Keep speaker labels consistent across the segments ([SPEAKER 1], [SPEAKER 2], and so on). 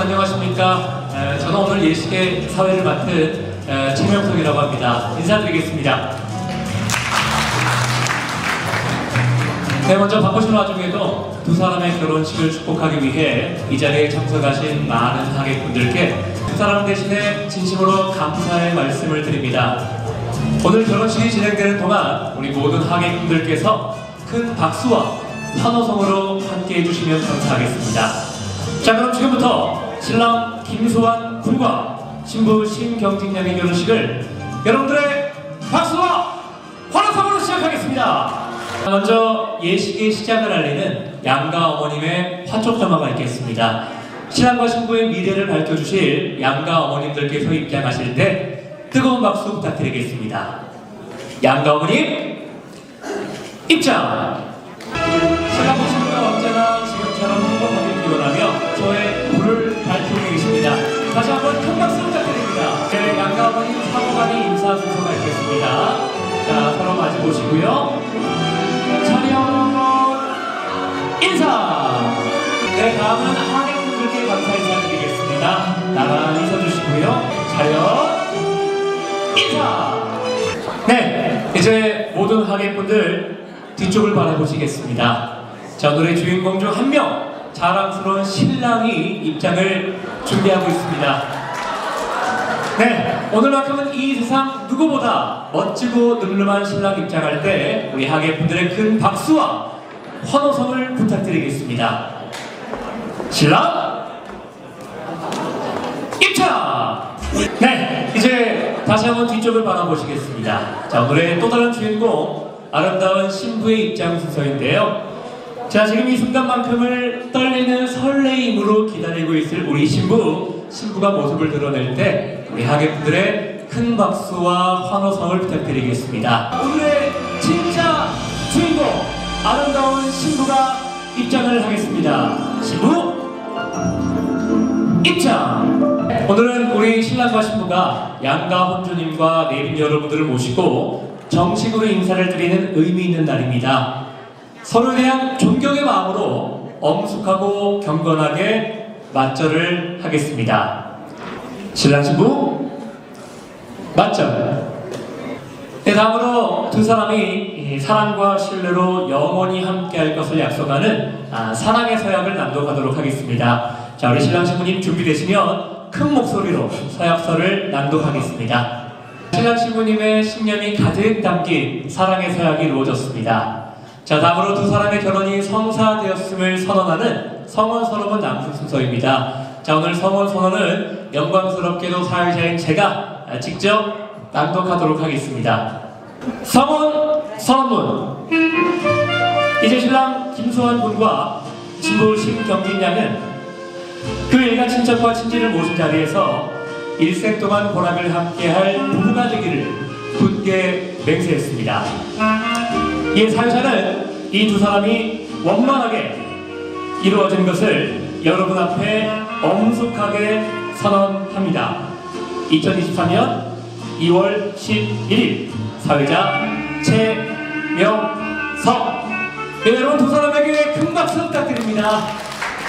[SPEAKER 1] 안녕하십니까? 에, 저는 오늘 예식의 사회를 맡은 에, 최명석이라고 합니다. 인사드리겠습니다. 네, 먼저 바쁘신 와중에도 두 사람의 결혼식을 축복하기 위해 이 자리에 참석하신 많은 하객분들께 두 사람 대신에 진심으로 감사의 말씀을 드립니다. 오늘 결혼식이 진행되는 동안 우리 모든 하객분들께서 큰 박수와 환호성으로 함께 해주시면 감사하겠습니다. 자, 그럼 지금부터 신랑 김소환 군과 신부 신경진 양의 결혼식을 여러분들의 박수와 환호성으로 시작하겠습니다. 먼저 예식의 시작을 알리는 양가 어머님의 화촉 점화가 있겠습니다. 신랑과 신부의 미래를 밝혀주실 양가 어머님들께서 입장하실 때 뜨거운 박수 부탁드리겠습니다. 양가 어머님 입장! 언 차렷 인사! 네, 이제 모든 하객분들 뒤쪽을 바라보시겠습니다. 자, 오늘의 주인공 중 한 명, 자랑스러운 신랑이 입장을 준비하고 있습니다. 네, 오늘만큼은 이 세상 누구보다 멋지고 늠름한 신랑 입장할 때 우리 하객분들의 큰 박수와 환호성을 부탁드리겠습니다. 신랑 입장! 네, 이제 다시 한번 뒤쪽을 바라보시겠습니다. 자, 오늘의 또 다른 주인공 아름다운 신부의 입장 순서인데요. 자, 지금 이 순간만큼을 떨리는 설레임으로 기다리고 있을 우리 신부, 신부가 모습을 드러낼 때 우리 하객분들의 큰 박수와 환호성을 부탁드리겠습니다. 오늘의 진짜 주인공, 아름다운 신부가 입장을 하겠습니다. 신부, 입장! 오늘은 우리 신랑과 신부가 양가 혼주님과 내빈 여러분들을 모시고 정식으로 인사를 드리는 의미 있는 날입니다. 서로에 대한 존경의 마음으로 엄숙하고 경건하게 맞절을 하겠습니다. 신랑 신부 맞절. 네, 다음으로 두 사람이 이 사랑과 신뢰로 영원히 함께할 것을 약속하는 아, 사랑의 서약을 낭독하도록 하겠습니다. 자, 우리 신랑 신부님 준비되시면 큰 목소리로 서약서를 낭독하겠습니다. 신랑 신부님의 신념이 가득 담긴 사랑의 서약이 이루어졌습니다. 자, 다음으로 두 사람의 결혼이 성사되었음을 선언하는 성원 선언은 남순 순서입니다. 자, 오늘 성원 선언은 영광스럽게도 사회자인 제가 직접 낭독하도록 하겠습니다. 성원 선언문 이제 신랑 김소환 군과 신부 신경진 양은 그 일가 친척과 친지를 모신 자리에서 일생 동안 보람을 함께할 부부가 되기를 굳게 맹세했습니다. 이 사회자는 이 두 사람이 원만하게 이루어진 것을 여러분 앞에 엄숙하게 선언합니다. 2023년 2월 11일 사회자 최명석 네, 여러분 두 사람에게 큰 박수 부탁드립니다.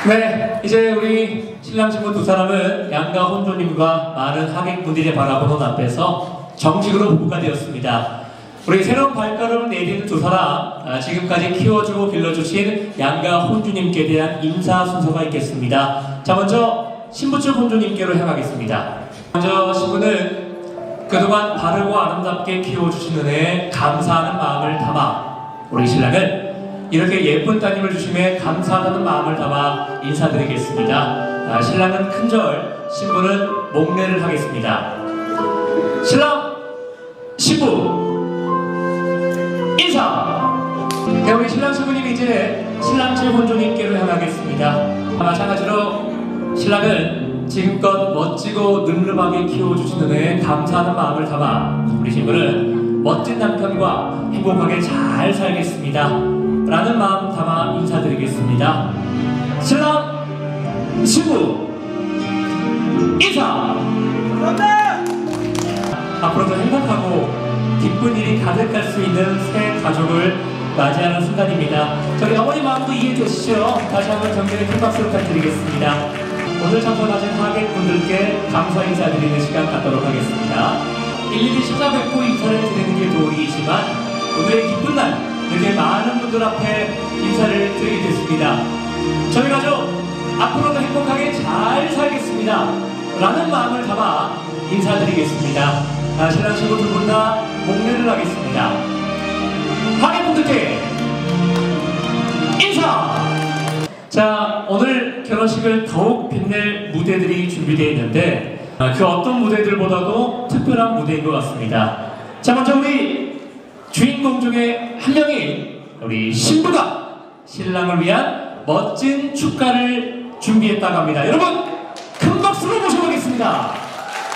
[SPEAKER 1] 네, 이제 우리 신랑 신부 두 사람은 양가 혼조님과 많은 하객분들이 바라보는 앞에서 정식으로 부부가 되었습니다. 우리 새로운 발걸음을 내딛는 두 사람, 아, 지금까지 키워주고 길러주신 양가 혼주님께 대한 인사 순서가 있겠습니다. 자, 먼저 신부 측 혼주님께로 향하겠습니다. 먼저 신부는 그동안 바르고 아름답게 키워주신 은혜에 감사하는 마음을 담아 우리 신랑은 이렇게 예쁜 따님을 주심에 감사하다는 마음을 담아 인사드리겠습니다. 아, 신랑은 큰절, 신부는 목례를 하겠습니다. 신랑, 신부, 인사! 네, 우리 신랑 신부님 이제 신랑 제 혼조님께로 향하겠습니다. 마찬가지로 신랑은 지금껏 멋지고 늠름하게 키워주신 은혜에 감사하는 마음을 담아 우리 신부는 멋진 남편과 행복하게 잘 살겠습니다. 라는 마음 담아 인사드리겠습니다. 신랑, 신부, 인사! 앞으로도 행복하고 기쁜 일이 가득할 수 있는 새 가족을 맞이하는 순간입니다. 저희 어머니 마음도 이해해 주시죠? 다시 한번 정면에 큰 박수 부탁드리겠습니다. 오늘 참석하신 하객분들께 감사 인사드리는 시간 갖도록 하겠습니다. 일일이 찾아뵙고 인사를 드리는 게 도리이지만 오늘의 기쁜 날 이렇게 많은 분들 앞에 인사를 드리게 됐습니다. 저희 가족 앞으로도 행복하게 잘 살겠습니다. 라는 마음을 담아 인사드리겠습니다. 아, 신랑 신부 두분 다 목례를 하겠습니다. 하객분들께 인사! 자, 오늘 결혼식을 더욱 빛낼 무대들이 준비되어 있는데 아, 그 어떤 무대들보다도 특별한 무대인 것 같습니다. 자, 먼저 우리 주인공 중에 한 명이 우리 신부가 신랑을 위한 멋진 축가를 준비했다고 합니다. 여러분, 큰 박수로 모셔보겠습니다.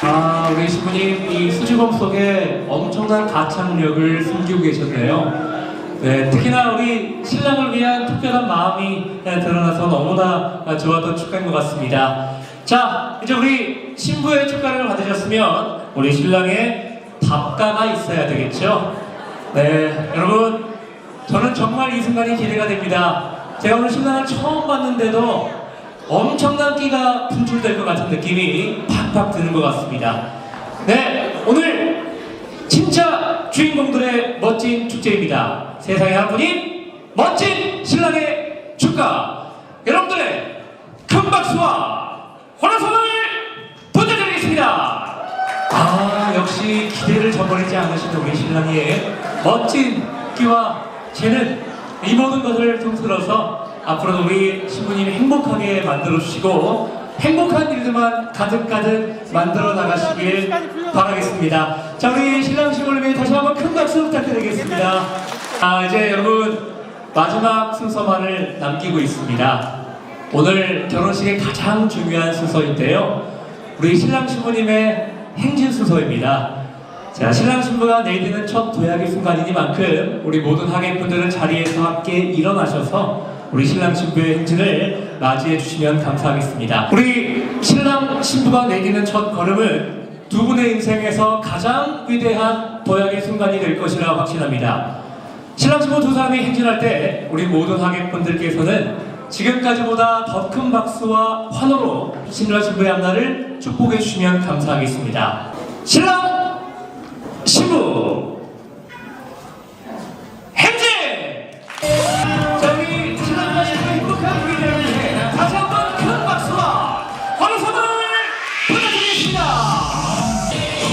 [SPEAKER 1] 아, 우리 신부님 이 수줍음 속에 엄청난 가창력을 숨기고 계셨네요. 네, 특히나 우리 신랑을 위한 특별한 마음이 네, 드러나서 너무나 좋았던 축가인 것 같습니다. 자, 이제 우리 신부의 축가를 받으셨으면 우리 신랑의 답가가 있어야 되겠죠? 네, 여러분, 저는 정말 이 순간이 기대가 됩니다. 제가 오늘 신랑을 처음 봤는데도 엄청난 끼가 분출될 것 같은 느낌이 팍팍 드는 것 같습니다. 네, 오늘 진짜 주인공들의 멋진 축제입니다. 세상에 한 분인 멋진 신랑의 축가. 여러분들의 큰 박수와 환호성을 부탁드리겠습니다. 아, 역시 기대를 저버리지 않으시는 우리 신랑의 멋진 끼와 재는 이 모든 것을 통틀어서 앞으로도 우리 신부님이 행복하게 만들어 주시고 행복한 일들만 가득가득 만들어 나가시길 바라겠습니다. 자, 우리 신랑 위해 다시 한번 큰 박수 부탁드리겠습니다. 아, 이제 여러분 마지막 순서만을 남기고 있습니다. 오늘 결혼식의 가장 중요한 순서인데요. 우리 신랑 신부님의 행진 순서입니다. 자, 신랑 신부가 내디는 첫 도약의 순간이니만큼 우리 모든 하객분들은 자리에서 함께 일어나셔서 우리 신랑 신부의 행진을 맞이해 주시면 감사하겠습니다. 우리 신랑 신부가 내디는 첫 걸음은 두 분의 인생에서 가장 위대한 도약의 순간이 될 것이라 확신합니다. 신랑 신부 두 사람이 행진할 때 우리 모든 하객분들께서는 지금까지보다 더 큰 박수와 환호로 신랑 신부의 앞날을 축복해 주시면 감사하겠습니다. 신랑 신부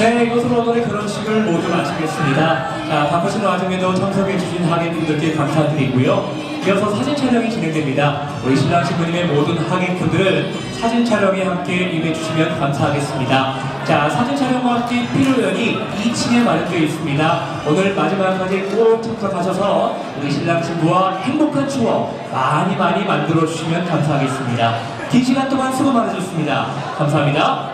[SPEAKER 1] 네, 이것으로 오늘의 결혼식을 모두 마치겠습니다. 자, 바쁘신 와중에도 참석해주신 하객분들께 감사드리고요. 이어서 사진 촬영이 진행됩니다. 우리 신랑 신부님의 모든 하객분들은 사진 촬영에 함께 임해주시면 감사하겠습니다. 자, 사진 촬영과 함께 필요연이 2층에 마련되어 있습니다. 오늘 마지막까지 꼭 참석하셔서 우리 신랑 신부와 행복한 추억 많이 많이 만들어 주시면 감사하겠습니다. 긴 시간 동안 수고 많으셨습니다. 감사합니다.